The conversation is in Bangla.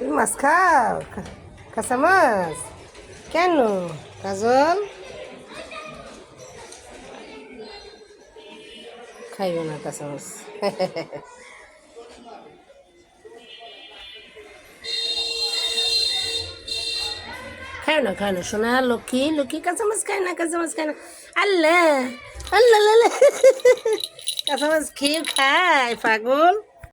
মাছ খাও? কাঁচা মাছ? কেন? কাজল? খাইবে না কাঁচা মাছ। খায় না খায় না, সোনা, লক্ষ্মী লক্ষ্মী, কাঁচা মাছ খায় না, কাঁচা মাছ খায় না। আল্লাহ আল্লাহ আল্লাহ। কাঁচা মাছ খেয়ে খায়, পাগল।